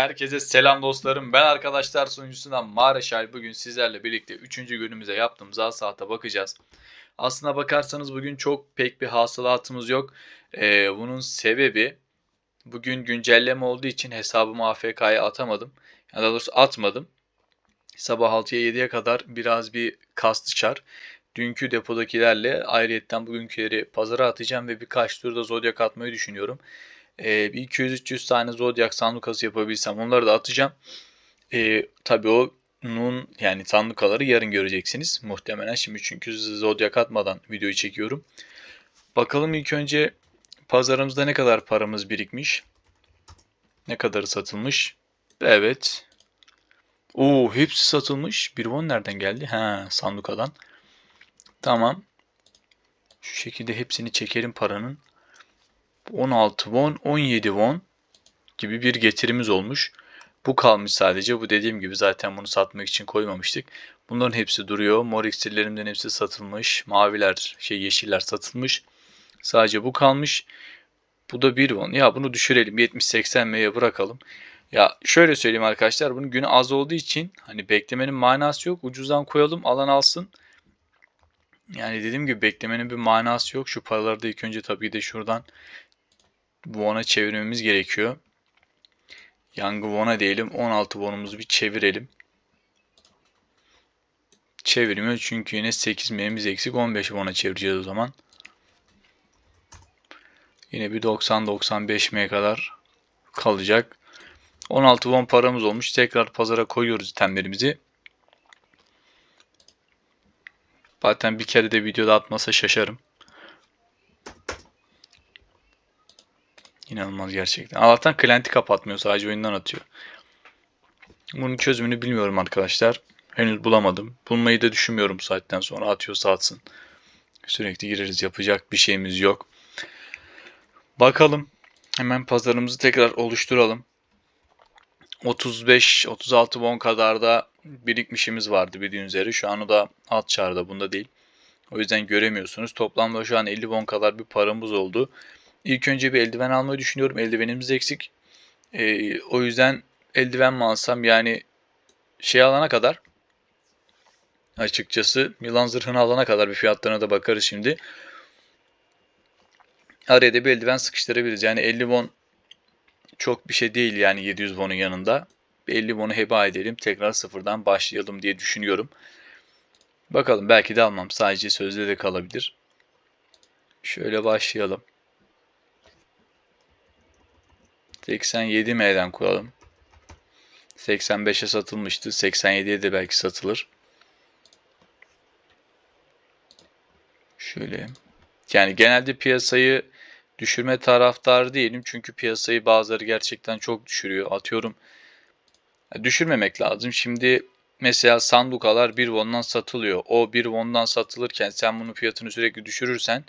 Herkese selam dostlarım. Ben arkadaşlar sunucusundan Mareşal. Bugün sizlerle birlikte 3. günümüze yaptığımız saate bakacağız. Aslına bakarsanız bugün çok pek bir hasılatımız yok. Ee, bunun sebebi bugün güncelleme olduğu için hesabımı AFK'ya atamadım. Ya daha doğrusu atmadım. Sabah 6'ya 7'ye kadar biraz bir kastı çar. Dünkü depodakilerle ayrıyetten bugünküleri pazara atacağım ve birkaç turda zodyak atmayı düşünüyorum. Ee, bir 200-300 tane Zodiac sandukası yapabilsem onları da atacağım. Ee, tabii o nun yani sandukaları yarın göreceksiniz. Muhtemelen şimdi çünkü Zodiac atmadan videoyu çekiyorum. Bakalım ilk önce pazarımızda ne kadar paramız birikmiş. Ne kadar satılmış. Evet. Oo hepsi satılmış. Bir won nereden geldi? Ha sandukadan. Tamam. Şu şekilde hepsini çekelim paranın. 16 won, 17 won gibi bir getirimiz olmuş. Bu kalmış sadece. Bu dediğim gibi zaten bunu satmak için koymamıştık. Bunların hepsi duruyor. Mor iksirlerimden hepsi satılmış. Maviler, şey yeşiller satılmış. Sadece bu kalmış. Bu da 1 won. Ya bunu düşürelim. 70-80 M'ye bırakalım. Ya şöyle söyleyeyim arkadaşlar. Bunun günü az olduğu için hani beklemenin manası yok. Ucuzdan koyalım alan alsın. Yani dediğim gibi beklemenin bir manası yok. Şu paraları da ilk önce tabii de şuradan Won'a çevirmemiz gerekiyor. Yangı Won'a diyelim. 16 Won'umuzu bir çevirelim. Çevirmiyor çünkü yine 8 M'miz eksik. 15 Won'a çevireceğiz o zaman. Yine bir 90-95 M kadar kalacak. 16 won paramız olmuş. Tekrar pazara koyuyoruz itemlerimizi. Zaten bir kere de videoda atmasa şaşarım. İnanılmaz gerçekten. Allah'tan Client'i kapatmıyor. Sadece oyundan atıyor. Bunun çözümünü bilmiyorum arkadaşlar. Henüz bulamadım. Bulmayı da düşünmüyorum bu saatten sonra. Atıyorsa atsın. Sürekli gireriz. Yapacak bir şeyimiz yok. Bakalım. Hemen pazarımızı tekrar oluşturalım. 35-36 won kadar da birikmişimiz vardı bildiğiniz üzere. Şu an o da alt çarda bunda değil. O yüzden göremiyorsunuz. Toplamda şu an 50 won kadar bir paramız oldu. İlk önce bir eldiven almayı düşünüyorum. Eldivenimiz eksik. Ee, o yüzden eldiven mi alsam yani şey alana kadar açıkçası Milan zırhını alana kadar bir fiyatlarına da bakarız şimdi. Araya da bir eldiven sıkıştırabiliriz. Yani 50 won çok bir şey değil yani 700 won'un yanında. 50 won'u heba edelim. Tekrar sıfırdan başlayalım diye düşünüyorum. Bakalım belki de almam. Sadece sözde de kalabilir. Şöyle başlayalım. 87 M'den koyalım. 85'e satılmıştı. 87'ye de belki satılır. Şöyle. Yani genelde piyasayı düşürme taraftarı değilim. Çünkü piyasayı bazıları gerçekten çok düşürüyor. Atıyorum düşürmemek lazım. Şimdi mesela sandukalar 1 won'dan satılıyor. O 1 won'dan satılırken sen bunun fiyatını sürekli düşürürsen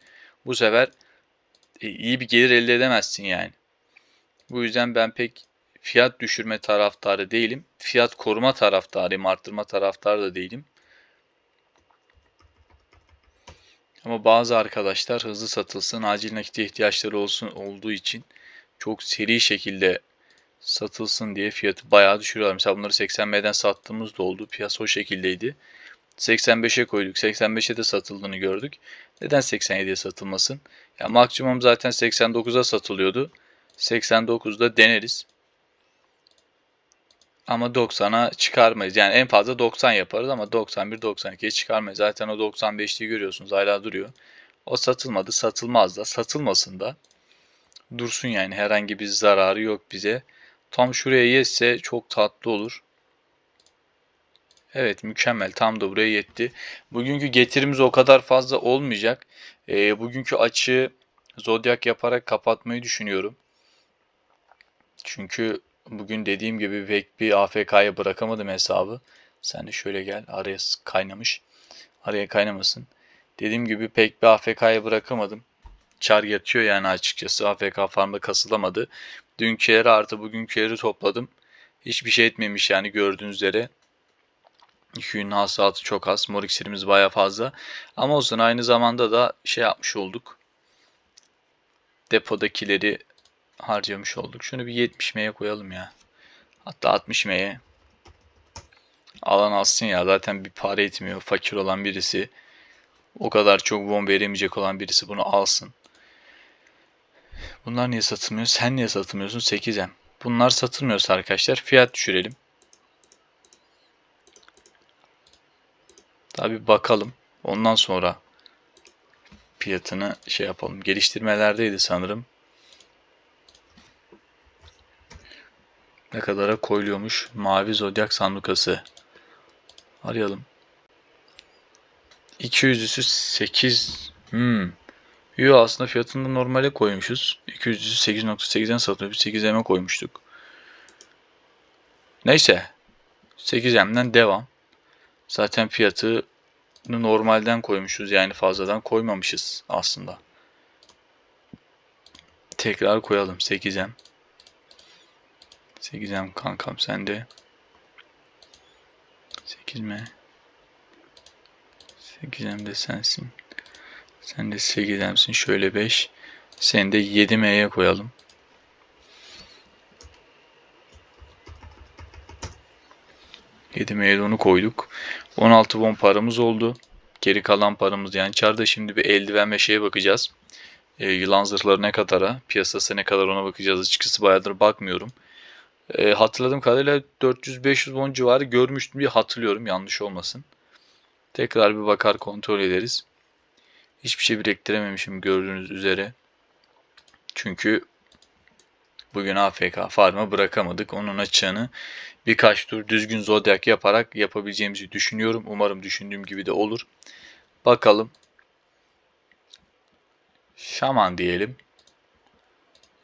bu sefer e, iyi bir gelir elde edemezsin yani. Bu yüzden ben pek fiyat düşürme taraftarı değilim. Fiyat koruma taraftarıyım, arttırma taraftarı da değilim. Ama bazı arkadaşlar hızlı satılsın, acil nakite ihtiyaçları olsun olduğu için çok seri şekilde satılsın diye fiyatı bayağı düşürüyorlar. Mesela bunları 80M'den sattığımız da oldu. Piyasa o şekildeydi. 85'e koyduk. 85'e de satıldığını gördük. Neden 87'ye satılmasın? Ya maksimum zaten 89'a satılıyordu. 89'da deneriz. Ama 90'a çıkarmayız. Yani en fazla 90 yaparız ama 91-92'ye çıkarmayız. Zaten o 95'liği görüyorsunuz hala duruyor. O satılmadı. Satılmaz da. Satılmasın da. Dursun yani. Herhangi bir zararı yok bize. Tam şuraya yetse çok tatlı olur. Evet mükemmel. Tam da buraya yetti. Bugünkü getirimiz o kadar fazla olmayacak. E, bugünkü açığı zodyak yaparak kapatmayı düşünüyorum. Çünkü bugün dediğim gibi pek bir AFK'ya bırakamadım hesabı. Sen de şöyle gel. Araya kaynamış. Araya kaynamasın. Dediğim gibi pek bir AFK'ya bırakamadım. Çar yatıyor yani açıkçası. AFK farmda kasılamadı. Dünküleri artı bugünküleri topladım. Hiçbir şey etmemiş yani gördüğünüz üzere. Hü'nün hasılatı çok az. Mor iksirimiz baya fazla. Ama olsun aynı zamanda da şey yapmış olduk. Depodakileri harcamış olduk. Şunu bir 70 M'ye koyalım ya. Hatta 60 M'ye. Alan alsın ya zaten bir para etmiyor. Fakir olan birisi. O kadar çok bon veremeyecek olan birisi bunu alsın. Bunlar niye satılmıyor? Sen niye satılmıyorsun? 8M. Bunlar satılmıyorsa arkadaşlar fiyat düşürelim. Tabi bakalım. Ondan sonra fiyatını şey yapalım. Geliştirmelerdeydi sanırım. Ne kadara koyuluyormuş? Mavi zodyak sandukası. Arayalım. 200'üsü 8. Hmm. Yo aslında fiyatını normale koymuşuz. 200'üsü 8.8'den satılıyor. Biz 8M'e koymuştuk. Neyse. 8M'den devam. Zaten fiyatı normalden koymuşuz. Yani fazladan koymamışız aslında. Tekrar koyalım 8M. 8M kankam sende. 8M. 8M de sensin. Sen de 8M'sin. Şöyle 5. Seni de 7M'ye koyalım. Yedi M'ye onu koyduk. 16 bon paramız oldu. Geri kalan paramız yani çarda şimdi bir eldiven ve şeye bakacağız. E, yılan zırhları ne kadara, piyasası ne kadar ona bakacağız. Açıkçası bayağıdır bakmıyorum. E, hatırladığım kadarıyla 400-500 bon civarı görmüştüm diye hatırlıyorum yanlış olmasın. Tekrar bir bakar kontrol ederiz. Hiçbir şey biriktirememişim gördüğünüz üzere. Çünkü bugün AFK farm'a bırakamadık. Onun açığını birkaç tur düzgün zodyak yaparak yapabileceğimizi düşünüyorum. Umarım düşündüğüm gibi de olur. Bakalım. Şaman diyelim.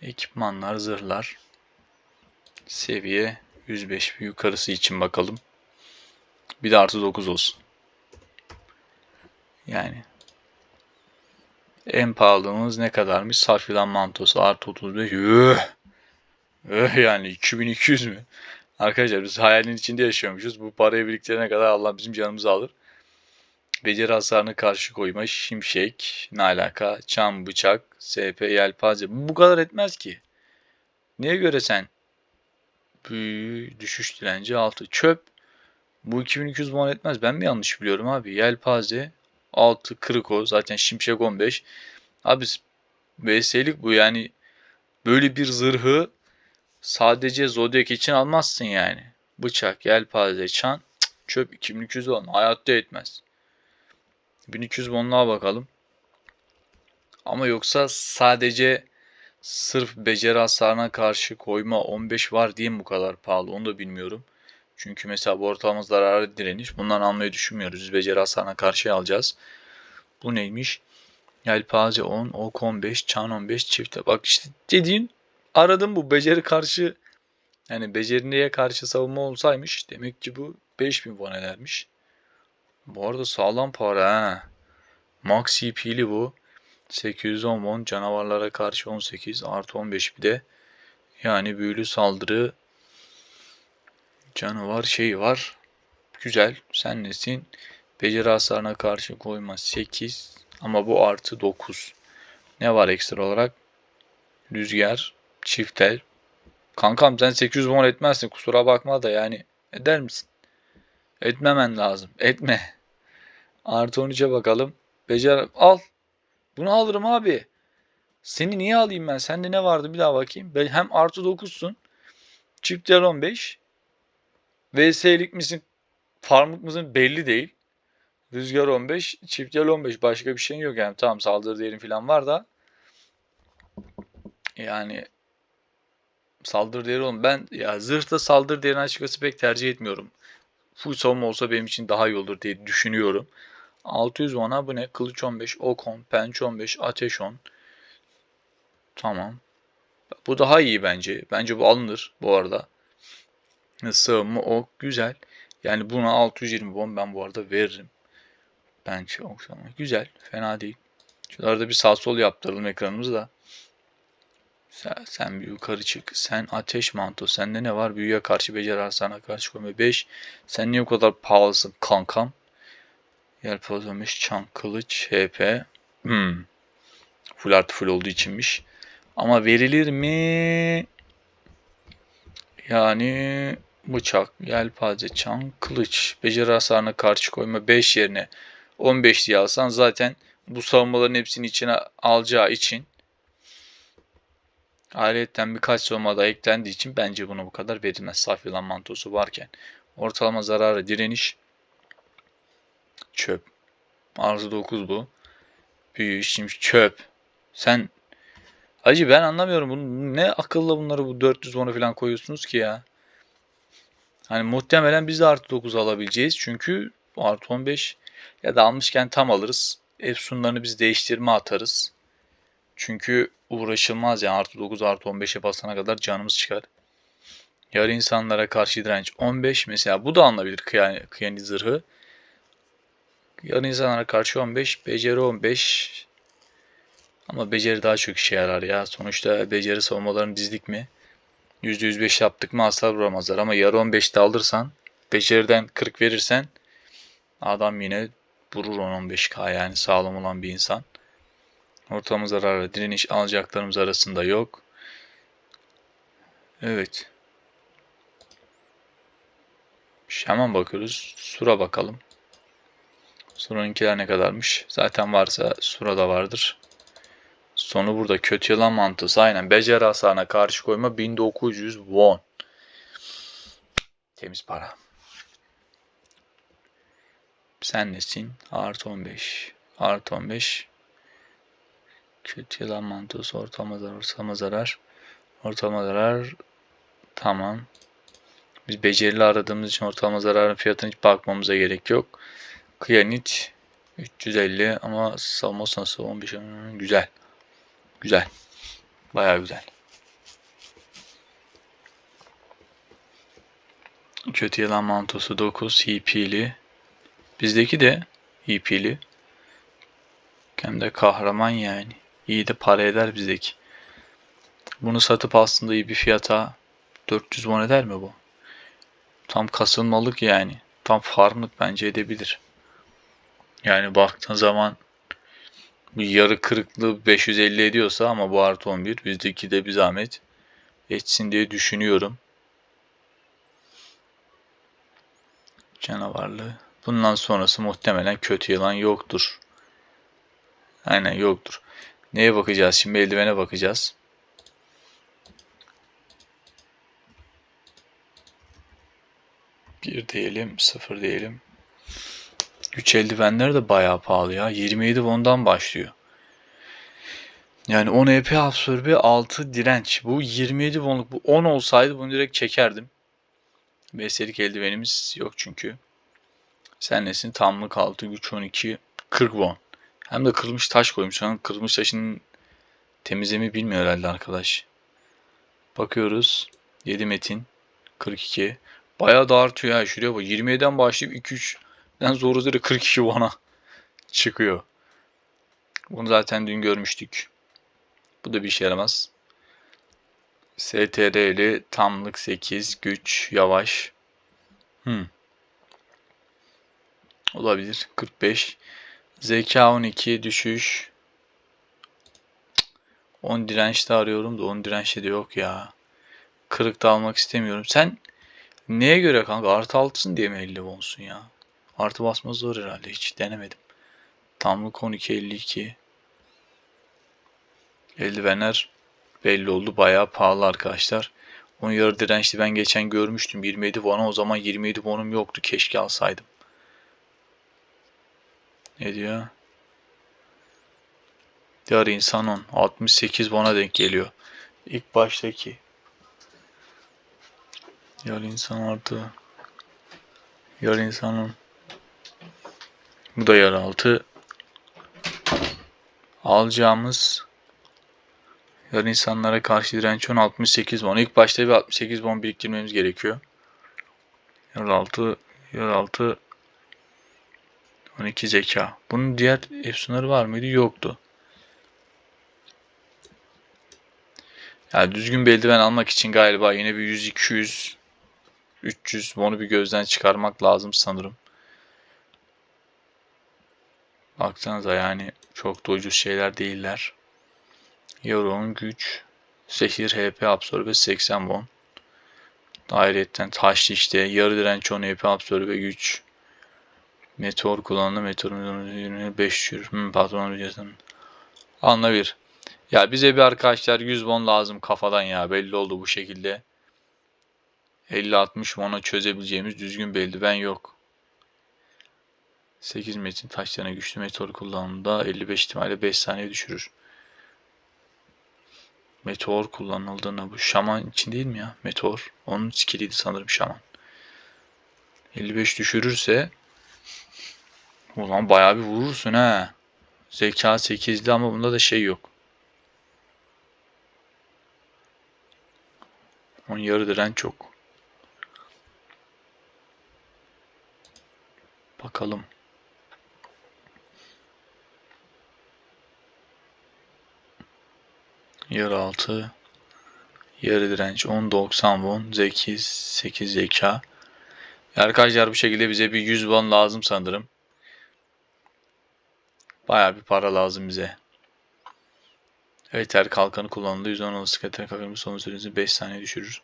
Ekipmanlar, zırhlar. Seviye 105 yukarısı için bakalım. Bir de artı 9 olsun. Yani en pahalımız ne kadarmış? Sarfilan mantosu artı 35. Üh! Üh yani 2200 mü? Arkadaşlar biz hayalin içinde yaşıyormuşuz. Bu parayı biriktirene kadar Allah bizim canımızı alır. Beceri hasarını karşı koyma, şimşek, ne alaka, çam, bıçak, SP, yelpaze. Bu kadar etmez ki. Niye göre sen? Büyü, düşüş direnci 6. Çöp. Bu 2200 bon etmez. Ben mi yanlış biliyorum abi? Yelpaze, 6 kırık o. Zaten Şimşek 15. Abi VS'lik bu yani. Böyle bir zırhı sadece Zodiac için almazsın yani. Bıçak, yelpaze, çan, çöp 2200 won. Hayatta etmez. 1200 wonluğa bakalım. Ama yoksa sadece sırf beceri hasarına karşı koyma 15 var diye mi bu kadar pahalı onu da bilmiyorum. Çünkü mesela bu ortalama zararı direniş. Bundan almayı düşünmüyoruz. Beceri hasarına karşı alacağız. Bu neymiş? Yelpaze 10, ok 15, çan 15, çifte. Bak işte dediğin aradım bu beceri karşı yani becerineye karşı savunma olsaymış demek ki bu 5000 won edermiş. Bu arada sağlam para ha. Max CP'li bu. 810 won canavarlara karşı 18 artı 15 bir de. Yani büyülü saldırı Canavar şey var. Güzel. Sen nesin? Beceri hasarına karşı koyma 8. Ama bu artı 9. Ne var ekstra olarak? Rüzgar. Çiftel. Kankam sen 800 won etmezsin. Kusura bakma da yani. Eder misin? Etmemen lazım. Etme. Artı 13'e bakalım. Becer al. Bunu alırım abi. Seni niye alayım ben? Sende ne vardı bir daha bakayım. Ben hem artı 9'sun. Çift 15. VS'lik misin? Farmlık mısın? Belli değil. Rüzgar 15, çift yel 15. Başka bir şey yok yani. Tamam saldırı değerin falan var da. Yani saldırı değeri olun. Ben ya zırhta saldırı değerini açıkçası pek tercih etmiyorum. Full savunma olsa benim için daha iyi olur diye düşünüyorum. 600 ona bu ne? Kılıç 15, ok 10, penç 15, ateş 10. Tamam. Bu daha iyi bence. Bence bu alınır bu arada. Sığınma ok güzel. Yani buna 620 bon ben bu arada veririm. Bence ok sana. Güzel. Fena değil. Şuralarda bir sağ sol yaptıralım ekranımızı da. Sen, sen bir yukarı çık. Sen ateş manto. Sende ne var? Büyüye karşı beceri sana karşı koyma 5. Sen niye o kadar pahalısın kankam? Yelpaze çan kılıç HP. Hmm. Full artı full olduğu içinmiş. Ama verilir mi? Yani bıçak, yelpaze, çan, kılıç, beceri hasarına karşı koyma 5 yerine 15 diye alsan zaten bu savunmaların hepsini içine alacağı için Ayrıyeten birkaç savunma da eklendiği için bence buna bu kadar verilmez. Saf yılan mantosu varken. Ortalama zararı direniş. Çöp. Artı 9 bu. Büyü, şimdi çöp. Sen Hacı ben anlamıyorum bunu. Ne akılla bunları bu 400 won'a falan koyuyorsunuz ki ya. Hani muhtemelen biz de artı 9 alabileceğiz. Çünkü artı 15 ya da almışken tam alırız. Efsunlarını biz değiştirme atarız. Çünkü uğraşılmaz yani artı 9 artı 15'e basana kadar canımız çıkar. Yarı insanlara karşı direnç 15 mesela bu da alınabilir kıyani, kıyani zırhı. Yarı insanlara karşı 15, beceri 15. Ama beceri daha çok işe yarar ya. Sonuçta beceri savunmalarını dizdik mi? %105 yaptık mı hasar vuramazlar. Ama yarı 15'te alırsan, beceriden 40 verirsen adam yine vurur 10-15k yani sağlam olan bir insan. Ortalama zararla direniş alacaklarımız arasında yok. Evet. Hemen bakıyoruz. Sura bakalım. Sura'nınkiler ne kadarmış? Zaten varsa Sura da vardır. Sonu burada. Kötü yılan mantısı. Aynen. Beceri hasarına karşı koyma 1900 won. Temiz para. Sen nesin? Artı 15. Artı 15. Kötü yılan mantosu ortalama zarar, ortalama zarar. Ortalama zarar. Tamam. Biz becerili aradığımız için ortalama zararın fiyatına hiç bakmamıza gerek yok. Kıyanit 350 ama savunma nasıl 15 güzel. Güzel. Baya güzel. Kötü yılan mantosu 9 HP'li. Bizdeki de HP'li. Hem de kahraman yani. İyi de para eder bizdeki. Bunu satıp aslında iyi bir fiyata 400 won eder mi bu? Tam kasılmalık yani. Tam farmlık bence edebilir. Yani baktığın zaman bir yarı kırıklığı 550 ediyorsa ama bu artı 11 bizdeki de bir zahmet etsin diye düşünüyorum. Canavarlı. Bundan sonrası muhtemelen kötü yılan yoktur. Aynen yoktur. Neye bakacağız şimdi? Eldivene bakacağız. Bir diyelim, sıfır diyelim. Güç eldivenler de bayağı pahalı ya. 27 won'dan başlıyor. Yani 10 EP absorbe 6 direnç. Bu 27 wonluk. Bu 10 olsaydı bunu direkt çekerdim. Besledik eldivenimiz yok çünkü. Sen nesin? Tamlık 6 güç 12 40 won. Hem de kırılmış taş koymuş. Yani kırılmış taşın temizlemi bilmiyor herhalde arkadaş. Bakıyoruz. 7 metin. 42. Bayağı da artıyor ya. Şuraya bak. 27'den başlayıp 2-3'den zor üzere 42 bana çıkıyor. Bunu zaten dün görmüştük. Bu da bir işe yaramaz. STR'li tamlık 8 güç yavaş. Hmm. Olabilir. 45. Zeka 12 düşüş. 10 dirençte arıyorum da 10 dirençte de yok ya. Kırık da almak istemiyorum. Sen neye göre kanka? Artı altısın diye mi 50 olsun ya? Artı basma zor herhalde. Hiç denemedim. Tamlık 12 52. Eldivenler belli oldu. Bayağı pahalı arkadaşlar. Onun yarı dirençli ben geçen görmüştüm. 27 won'a o zaman 27 won'um yoktu. Keşke alsaydım. Ne diyor? Diğer insan 10. 68 bana denk geliyor. İlk baştaki. Diğer insan artı. Diğer insan 10. Bu da yer altı. Alacağımız yer insanlara karşı direnç 10 68 bon. İlk başta bir 68 bon biriktirmemiz gerekiyor. Yer altı, yer altı 12 zeka. Bunun diğer efsunları var mıydı? Yoktu. Yani düzgün bir eldiven almak için galiba yine bir 100, 200, 300 onu bir gözden çıkarmak lazım sanırım. Baksanıza yani çok da ucuz şeyler değiller. Euron güç, zehir HP absorbe 80 bon. Ayrıca taşlı işte yarı direnç 10 EP absorbe güç. Meteor kullandı. Meteor 5 düşür. Hmm, patron biliyorsun. Anla bir. Ya bize bir arkadaşlar 100 won lazım kafadan ya. Belli oldu bu şekilde. 50-60 won'a çözebileceğimiz düzgün bir eldiven yok. 8 metin taşlarına güçlü meteor kullanımında 55 ihtimalle 5 saniye düşürür. Meteor kullanıldığında bu şaman için değil mi ya? Meteor. Onun skilliydi sanırım şaman. 55 düşürürse zaman bayağı bir vurursun ha. Zeka 8'li ama bunda da şey yok. Onun yarı diren çok. Bakalım. Yarı altı. Yarı direnç 10 90 won. Zeki 8 zeka. Arkadaşlar bu şekilde bize bir 100 won lazım sanırım. Bayağı bir para lazım bize. Evet her kalkanı kullanıldı. 110 olası katına kalkanımız son sürenizi 5 saniye düşürür.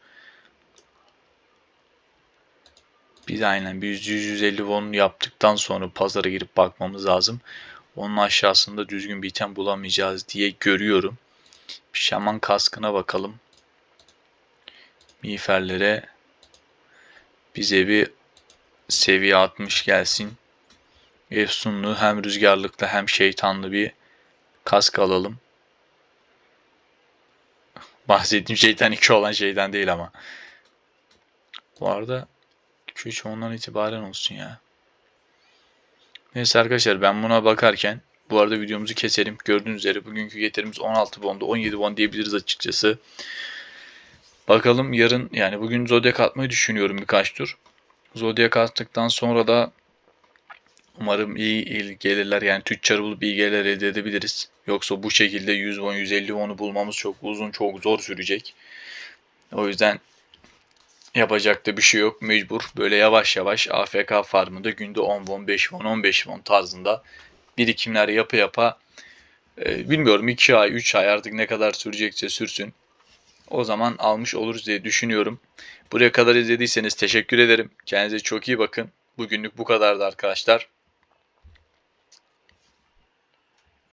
Biz aynen bir 100-150 won yaptıktan sonra pazara girip bakmamız lazım. Onun aşağısında düzgün bir item bulamayacağız diye görüyorum. Şaman kaskına bakalım. Miğferlere bize bir seviye 60 gelsin. Efsunlu hem rüzgarlıklı hem şeytanlı bir kask alalım. Bahsettiğim şeytan 2 olan şeyden değil ama. Bu arada 2-3 ondan itibaren olsun ya. Neyse arkadaşlar ben buna bakarken bu arada videomuzu keselim. Gördüğünüz üzere bugünkü getirimiz 16 bonda 17 bon diyebiliriz açıkçası. Bakalım yarın yani bugün Zodiac atmayı düşünüyorum birkaç tur. Zodiac attıktan sonra da umarım iyi, iyi gelirler yani tüccarı bulup iyi gelirler elde edebiliriz. Yoksa bu şekilde 100 won 150 won'u bulmamız çok uzun çok zor sürecek. O yüzden yapacak da bir şey yok mecbur. Böyle yavaş yavaş AFK farmında günde 10 won 5 won 15 won tarzında birikimler yapa yapa e, bilmiyorum 2 ay 3 ay artık ne kadar sürecekse sürsün. O zaman almış oluruz diye düşünüyorum. Buraya kadar izlediyseniz teşekkür ederim. Kendinize çok iyi bakın. Bugünlük bu kadardı arkadaşlar.